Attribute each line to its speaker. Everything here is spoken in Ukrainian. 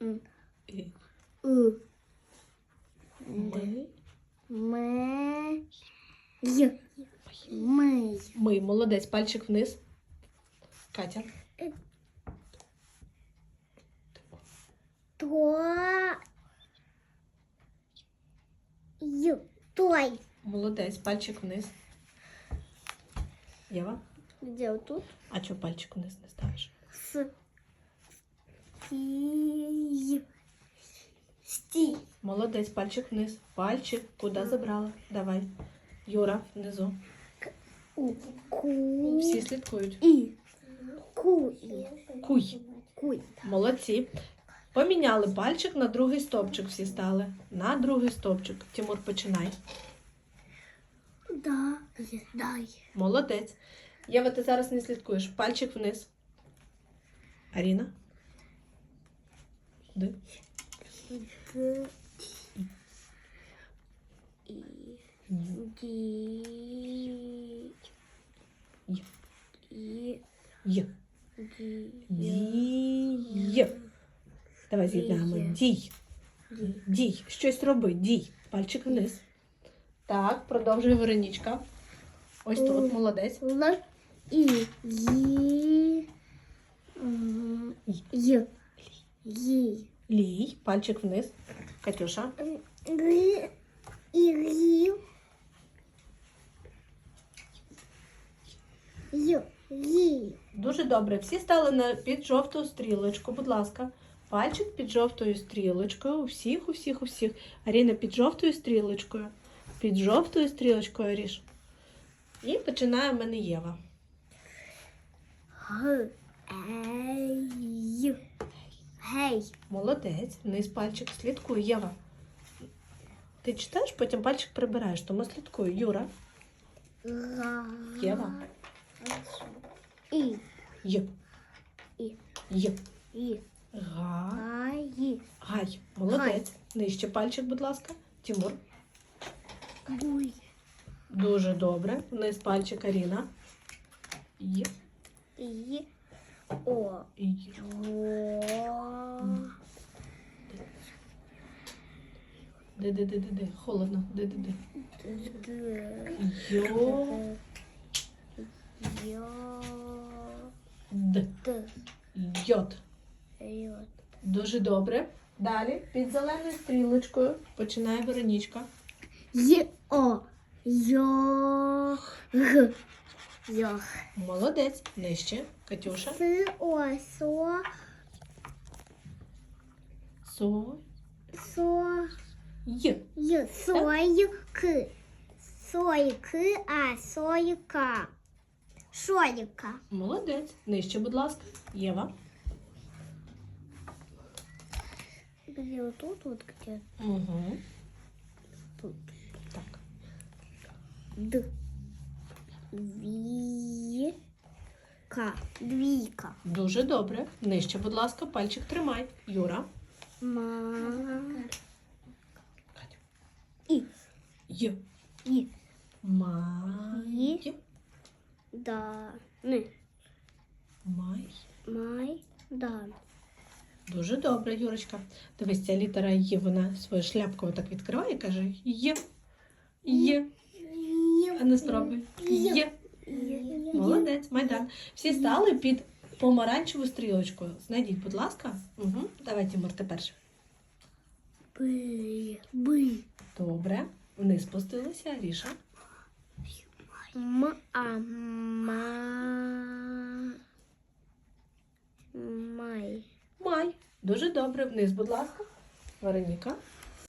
Speaker 1: У.
Speaker 2: Ми.
Speaker 1: Й. Ми.
Speaker 2: Ми. Молодець. Пальчик вниз. Катя.
Speaker 1: То. Ю. Той.
Speaker 2: Молодець. Пальчик вниз. Єва.
Speaker 1: Где вот тут?
Speaker 2: А чого пальчик вниз не ставиш?
Speaker 1: С. Сти. Сти.
Speaker 2: Молодець. Пальчик вниз. Пальчик. Куди забрала? Давай. Юра, внизу.
Speaker 1: Ку.
Speaker 2: Всі слідкують.
Speaker 1: І. Ку.
Speaker 2: Куй.
Speaker 1: Куй.
Speaker 2: Молодці. Поміняли пальчик на другий стовпчик всі стали. На другий стовпчик. Тимур, починай.
Speaker 1: Да. Дай.
Speaker 2: Молодець. Єва, ти зараз не слідкуєш. Пальчик вниз. Аріна.
Speaker 1: Г. Ді.
Speaker 2: Є.
Speaker 1: І.
Speaker 2: Є. Дій. Давай з'єднаємо. Дій. Дій. Щось роби. Дій. Пальчик вниз. Так, продовжує Веронічка. Ось тут, молодець.
Speaker 1: Л. І. Ї. Й. Ї.
Speaker 2: Лій. Пальчик вниз. Катюша.
Speaker 1: Г. І. Ї. Й. Ї.
Speaker 2: Дуже добре. Всі стали на під жовту стрілочку. Будь ласка. Пальчик під жовтою стрілочкою. У всіх, у всіх, у всіх. Аріна під жовтою стрілочкою. Під жовтою стрілочкою Аріш. І починає в мене Єва.
Speaker 1: Ей. Гей.
Speaker 2: Молодець. Вниз пальчик слідкуй, Єва. Ти читаєш, потім пальчик прибираєш, тому слідкуй. Юра. Єва.
Speaker 1: І.
Speaker 2: Й.
Speaker 1: І.
Speaker 2: Й.
Speaker 1: І.
Speaker 2: Га.
Speaker 1: Гаї.
Speaker 2: Гай. Молодець. Нижче пальчик, будь ласка. Тимур.
Speaker 1: Буй.
Speaker 2: Дуже добре. Вниз пальчик Аріна. Й.
Speaker 1: І. О.
Speaker 2: Й.
Speaker 1: О.
Speaker 2: Де, де, де, де, де. Холодно. Де, де, де. Йо.
Speaker 1: Йо.
Speaker 2: Д.
Speaker 1: Д.
Speaker 2: Йот.
Speaker 1: Йот.
Speaker 2: Дуже добре. Далі під зеленою стрілочкою починає Веронічка.
Speaker 1: О. Йо. Г. Йох.
Speaker 2: Молодець. Нижче. Катюша.
Speaker 1: С. О. Со.
Speaker 2: Со.
Speaker 1: Со.
Speaker 2: Й.
Speaker 1: Й. Сой. К. Сой. К. А. Сойка. Шойка.
Speaker 2: Молодець. Нижче, будь ласка. Єва.
Speaker 1: Где вот тут вот где?
Speaker 2: Угу.
Speaker 1: Тут.
Speaker 2: Так.
Speaker 1: Д. Віка. Двійка.
Speaker 2: Дуже добре. Нижче, будь ласка, пальчик тримай. Юра.
Speaker 1: Ма.
Speaker 2: Катя.
Speaker 1: І.
Speaker 2: Й.
Speaker 1: І.
Speaker 2: Май.
Speaker 1: Да. Не.
Speaker 2: Май.
Speaker 1: Май. Да.
Speaker 2: Дуже добре, Юрочка. Дивись, ця літера Є, вона свою шляпку отак відкриває і каже Є. Є. А не спробуй. Є. Молодець, майдан. Всі стали під помаранчеву стрілочку. Знайдіть, будь ласка. Угу. Давай, Тимур, ти перший.
Speaker 1: Би. Би.
Speaker 2: Добре. Вниз спустилися, Ріша.
Speaker 1: Ма. Май.
Speaker 2: Май. Дуже добре. Вниз, будь ласка. Вероніка.